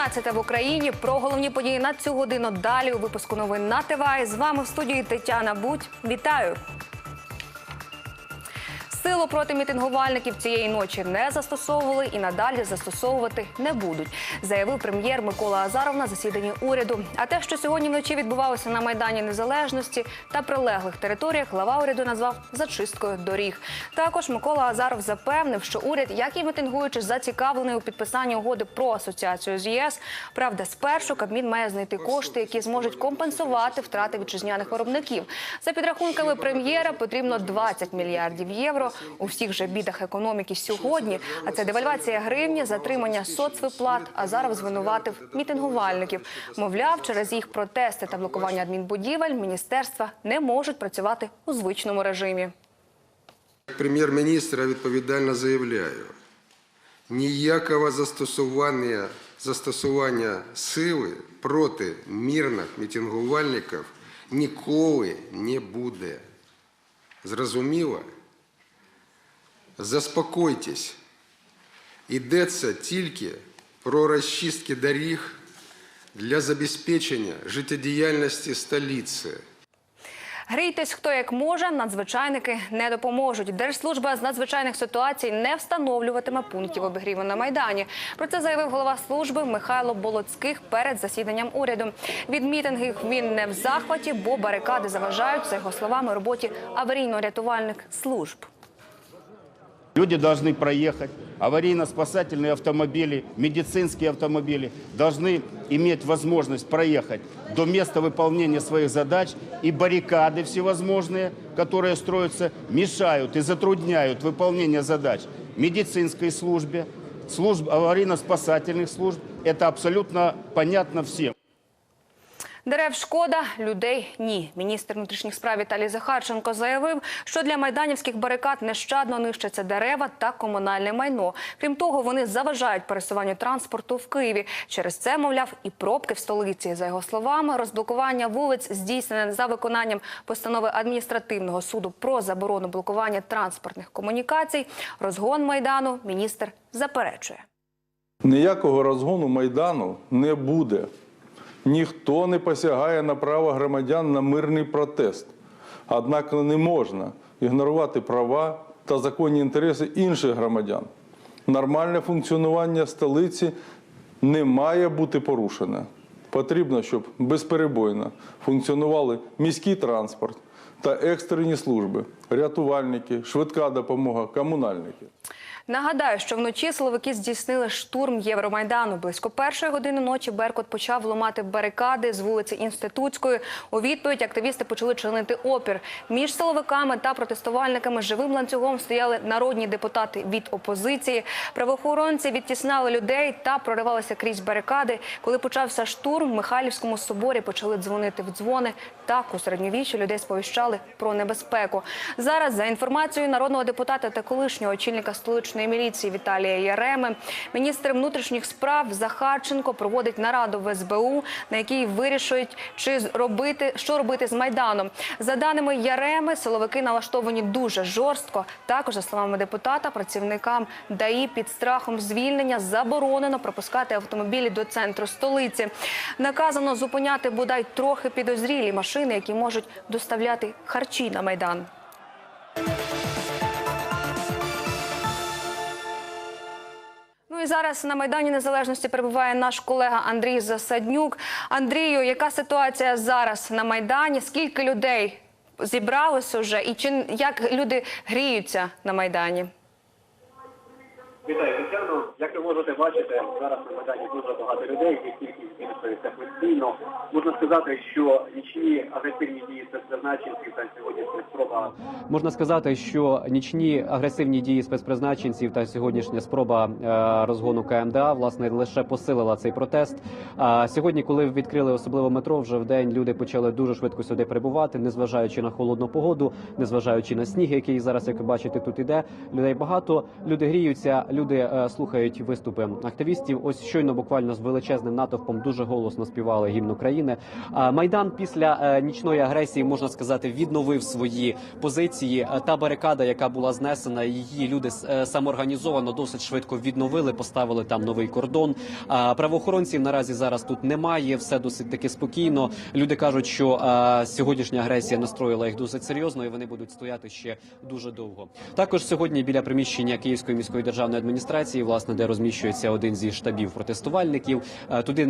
12 в Україні. Про головні події на цю годину далі у випуску новин на ТВА. З вами в студії Тетяна Будь. Вітаю. Силу проти мітингувальників цієї ночі не застосовували і надалі застосовувати не будуть, заявив прем'єр Микола Азаров на засіданні уряду. А те, що сьогодні вночі відбувалося на майдані Незалежності та прилеглих територіях, глава уряду назвав зачисткою доріг. Також Микола Азаров запевнив, що уряд, як і мітингуючи, зацікавлений у підписанні угоди про асоціацію з ЄС. Правда, спершу Кабмін має знайти кошти, які зможуть компенсувати втрати вітчизняних виробників. За підрахунками прем'єра потрібно 20 мільярдів євро. У всіх же бідах економіки сьогодні. А це девальвація гривні, затримання соцвиплат. Азаров звинуватив мітингувальників. Мовляв, через їх протести та блокування адмінбудівель міністерства не можуть працювати у звичному режимі. Прем'єр-міністра відповідально заявляю, ніякого застосування, застосування сили проти мирних мітингувальників ніколи не буде. Зрозуміло? Заспокойтесь. Йдеться тільки про розчистки доріг для забезпечення життєдіяльності столиці. Грійтесь хто як може, надзвичайники не допоможуть. Держслужба з надзвичайних ситуацій не встановлюватиме пунктів обігріву на майдані. Про це заявив голова служби Михайло Болоцьких перед засіданням уряду. Від мітингів він не в захваті, бо барикади заважають за його словами роботі аварійно-рятувальних служб. Люди должны проехать, аварийно-спасательные автомобили, медицинские автомобили должны иметь возможность проехать до места выполнения своих задач, и баррикады всевозможные, которые строятся, мешают и затрудняют выполнение задач медицинской службе, служб аварийно-спасательных служб. Это абсолютно понятно всем. Дерев шкода, людей ні. Міністр внутрішніх справ Віталій Захарченко заявив, що для майданівських барикад нещадно нищаться дерева та комунальне майно. Крім того, вони заважають пересуванню транспорту в Києві. Через це, мовляв, і пробки в столиці. За його словами, розблокування вулиць здійснене за виконанням постанови адміністративного суду про заборону блокування транспортних комунікацій. Розгон майдану міністр заперечує. Ніякого розгону Майдану не буде. Ніхто не посягає на право громадян на мирний протест. Однак не можна ігнорувати права та законні інтереси інших громадян. Нормальне функціонування столиці не має бути порушене. Потрібно, щоб безперебойно функціонували міський транспорт та екстрені служби, рятувальники, швидка допомога, комунальники. Нагадаю, що вночі силовики здійснили штурм Євромайдану. Близько першої години ночі Беркут почав ламати барикади з вулиці Інститутської. У відповідь активісти почали чинити опір. Між силовиками та протестувальниками живим ланцюгом стояли народні депутати від опозиції. Правоохоронці відтіснали людей та проривалися крізь барикади. Коли почався штурм, в Михайлівському соборі почали дзвонити в дзвони. Так у середньовіччі людей сповіщали про небезпеку. Зараз, за інформацією народного депутата та колишнього очільника столичної міліції Віталія Яреми, міністр внутрішніх справ Захарченко проводить нараду в СБУ, на якій вирішують, чи робити що робити з майданом. За даними Яреми, силовики налаштовані дуже жорстко. Також, за словами депутата, працівникам ДАІ під страхом звільнення заборонено пропускати автомобілі до центру столиці. Наказано зупиняти бодай трохи підозрілі машини, які можуть доставляти харчі на майдан. І зараз на майдані незалежності перебуває наш колега Андрій Засаднюк. Андрію, яка ситуація зараз на майдані? Скільки людей зібралося вже, і чи як люди гріються на майдані? Вітаю, Тетяно. Як ви можете бачити, зараз на Майдані дуже багато людей, їх кількість постійно. Можна сказати, що нічні агресивні дії спецпризначенців та сьогоднішня спроба Можна сказати, що нічні агресивні дії спецпризначенців та сьогоднішня спроба розгону КМДА власне лише посилила цей протест. А сьогодні, коли відкрили особливо метро, вже в день люди почали дуже швидко сюди прибувати, незважаючи на холодну погоду, незважаючи на сніг, який зараз, як ви бачите, тут іде. Людей багато, люди гріються, люди е, слухають виступи активістів. Ось щойно буквально з величезним натовпом дуже голосно співали гімн України. Майдан після е, нічної агресії можна сказати відновив свої позиції. Е, Та барикада, яка була знесена, її люди е, самоорганізовано досить швидко відновили, поставили там новий кордон. Правоохоронців наразі зараз тут немає. Все досить таки спокійно. Люди кажуть, що сьогоднішня агресія настроїла їх досить серйозно, і вони будуть стояти ще дуже довго. Також сьогодні біля приміщення Київської міської державної адміністрації, власне, де розміщується один зі штабів протестувальників. Туди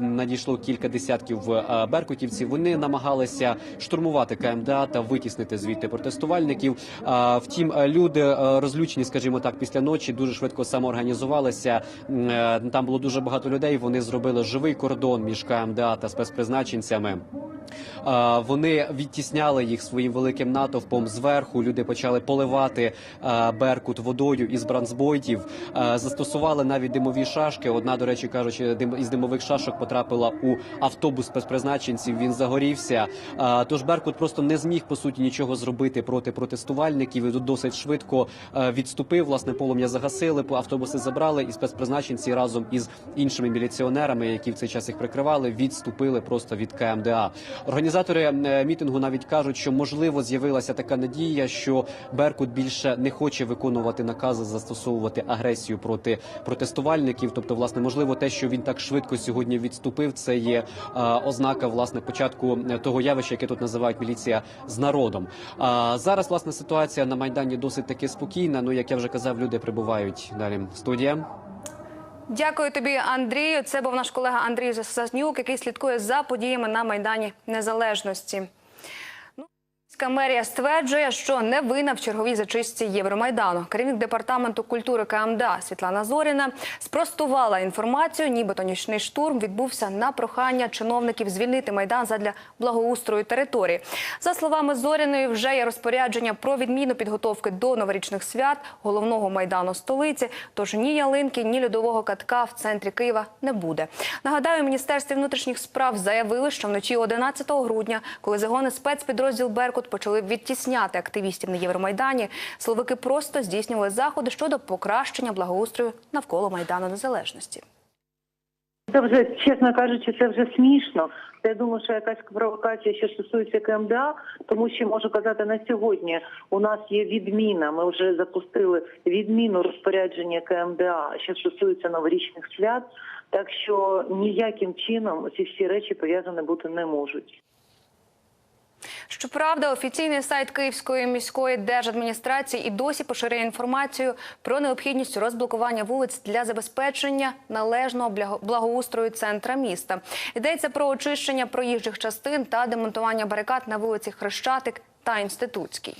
надійшло кілька десятків е, беркутівців. Вони намагалися штурмувати КМДА та витіснити звідти протестувальників. А, Втім, е, люди е, розлючені, скажімо так, після ночі дуже швидко самоорганізувалися. Е, Там було дуже багато людей. Вони зробили живий кордон між КМДА та спецпризначенцями. Вони відтісняли їх своїм великим натовпом зверху. Люди почали поливати Беркут водою із бранцбойтів. А, Застосували навіть димові шашки. Одна, до речі, кажучи, із димових шашок потрапила у автобус спецпризначенців. Він загорівся. Тож Беркут просто не зміг по суті нічого зробити проти протестувальників. І досить швидко відступив. Власне, полум'я загасили, автобуси забрали, і спецпризначенці разом із іншими міліціонерами, які в цей час їх прикривали, відступили просто від КМДА. Організатори е, мітингу навіть кажуть, що можливо з'явилася така надія, що Беркут більше не хоче виконувати накази застосовувати агресію проти протестувальників. Тобто, власне, можливо, те, що він так швидко сьогодні відступив, це є е, ознака власне початку е, того явища, яке тут називають міліція з народом. А зараз власне ситуація на майдані досить таки спокійна. Ну як я вже казав, люди прибувають далі. Студія. Дякую тобі, Андрію. Це був наш колега Андрій Заснюк, який слідкує за подіями на майдані Незалежності. Мерія стверджує, що не винна в черговій зачистці Євромайдану. Керівник департаменту культури КМДА Світлана Зоріна спростувала інформацію, нібито нічний штурм відбувся на прохання чиновників звільнити майдан задля благоустрою території. За словами Зоріної, вже є розпорядження про відміну підготовки до новорічних свят головного майдану столиці. Тож ні ялинки, ні льодового катка в центрі Києва не буде. Нагадаю, міністерстві внутрішніх справ заявили, що вночі 11 грудня, коли загони спецпідрозділ Беркут почали відтісняти активістів на Євромайдані, силовики просто здійснювали заходи щодо покращення благоустрою навколо майдану незалежності. Це вже, чесно кажучи, це вже смішно. Я думаю, що якась провокація, що стосується КМДА, тому що можу казати на сьогодні. У нас є відміна. Ми вже запустили відміну розпорядження КМДА, що стосується новорічних свят. Так що ніяким чином ці всі речі пов'язані бути не можуть. Щоправда, офіційний сайт Київської міської держадміністрації і досі поширює інформацію про необхідність розблокування вулиць для забезпечення належного благоустрою центра міста. Йдеться про очищення проїжджих частин та демонтування барикад на вулиці Хрещатик та Інститутській.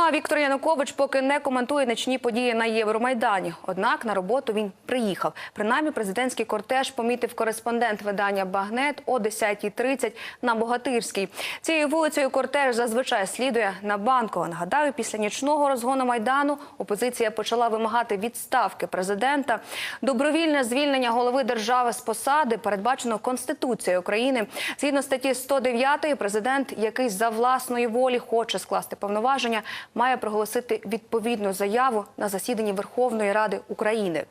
А Віктор Янукович поки не коментує нічні події на Євромайдані. Однак на роботу він приїхав. Принаймні, президентський кортеж помітив кореспондент видання Багнет о 10.30 на Богатирській. Цією вулицею кортеж зазвичай слідує на Банкова. Нагадаю, після нічного розгону майдану опозиція почала вимагати відставки президента. Добровільне звільнення голови держави з посади передбачено Конституцією України. Згідно статті 109, президент, який за власної волі хоче скласти повноваження, має проголосити відповідну заяву на засіданні Верховної Ради України.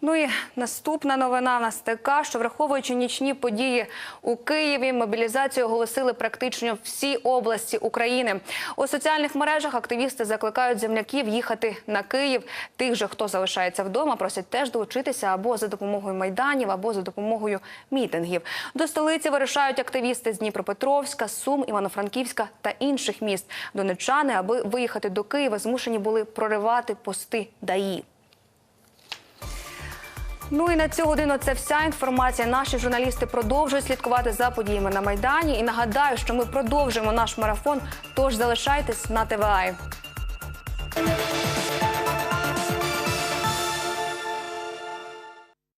Ну і наступна новина в нас така, що враховуючи нічні події у Києві, мобілізацію оголосили практично всі області України. У соціальних мережах активісти закликають земляків їхати на Київ. Тих же, хто залишається вдома, просять теж долучитися або за допомогою майданів, або за допомогою мітингів. До столиці вирушають активісти з Дніпропетровська, Сум, Івано-Франківська та інших міст. Донечани, аби виїхати до Києва, змушені були проривати пости ДАІ. Ну і на цю годину це вся інформація. Наші журналісти продовжують слідкувати за подіями на майдані. І нагадаю, що ми продовжуємо наш марафон. Тож залишайтесь на ТВА.